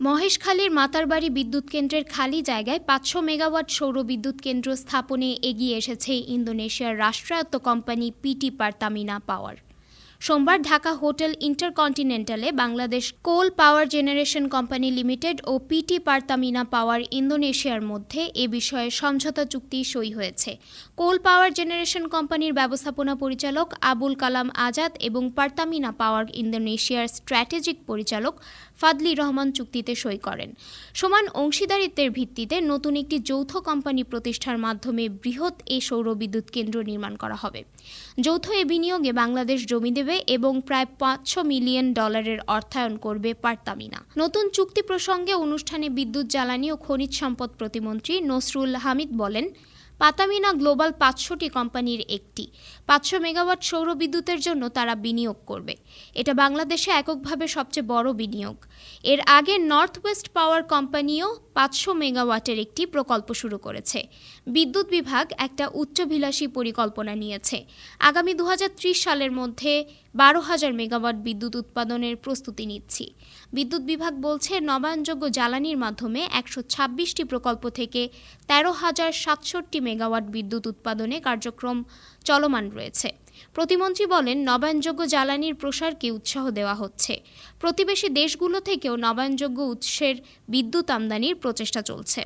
মহেশখালীর মাতারবাড়ি বিদ্যুৎ কেন্দ্রের খালি জায়গায় পাঁচশো মেগাওয়াট সৌর বিদ্যুৎ কেন্দ্র স্থাপনে এগিয়ে এসেছে ইন্দোনেশিয়ার রাষ্ট্রায়ত্ত কোম্পানি পিটি পারতামিনা পাওয়ার। সোমবার Dhaka hotel ইন্টারকন্টিনেন্টালে Bangladesh coal power generation company limited ও পিটি পারতামিনা পাওয়ার ইন্দোনেশিয়ার মধ্যে এ বিষয়ে সমঝোতা চুক্তি সই হয়েছে। কোল পাওয়ার জেনারেশন কোম্পানির ব্যবস্থাপনা পরিচালক আবুল কালাম আজাদ এবং পারতামিনা পাওয়ার ইন্দোনেশিয়ার স্ট্র্যাটেজিক পরিচালক ফাদলি রহমান চুক্তিতে সই করেন। সমান অংশীদারিত্বের ভিত্তিতে নতুন একটি যৌথ কোম্পানি প্রতিষ্ঠার মাধ্যমে বৃহৎ এ সৌর বিদ্যুৎ কেন্দ্র নির্মাণ করা হবে। যৌথ এ বিনিয়োগে বাংলাদেশ জমি দেবে এবং প্রায় পাঁচশো মিলিয়ন ডলারের অর্থায়ন করবে পারতামিনা। নতুন চুক্তি প্রসঙ্গে অনুষ্ঠানে বিদ্যুৎ জ্বালানি ও খনিজ সম্পদ প্রতিমন্ত্রী নসরুল হামিদ বলেন পাতামিনা গ্লোবাল পাঁচশোটি কোম্পানির একটি। পাঁচশো মেগাওয়াট সৌর বিদ্যুতের জন্য তারা বিনিয়োগ করবে। এটা বাংলাদেশে এককভাবে সবচেয়ে বড় বিনিয়োগ। এর আগে নর্থ ওয়েস্ট পাওয়ার কোম্পানিও পাঁচশো মেগাওয়াটের একটি প্রকল্প শুরু করেছে। বিদ্যুৎ বিভাগ একটা উচ্চভিলাষী পরিকল্পনা নিয়েছে। আগামী দু হাজার ত্রিশ সালের মধ্যে বারো হাজার মেগাওয়াট বিদ্যুৎ উৎপাদনের প্রস্তুতি নিচ্ছি। বিদ্যুৎ বিভাগ বলছে, নবায়নযোগ্য জ্বালানির মাধ্যমে একশো ছাব্বিশটি প্রকল্প থেকে তেরো হাজার সাতষট্টি মেগাওয়াট বিদ্যুৎ উৎপাদনে কার্যক্রম চলমান রয়েছে। প্রতিমন্ত্রী বলেন, নবায়নযোগ্য জ্বালানির প্রসারকে উৎসাহ দেওয়া হচ্ছে। প্রতিবেশী দেশগুলো থেকেও নবায়নযোগ্য উৎসের বিদ্যুৎ আমদানির প্রচেষ্টা চলছে।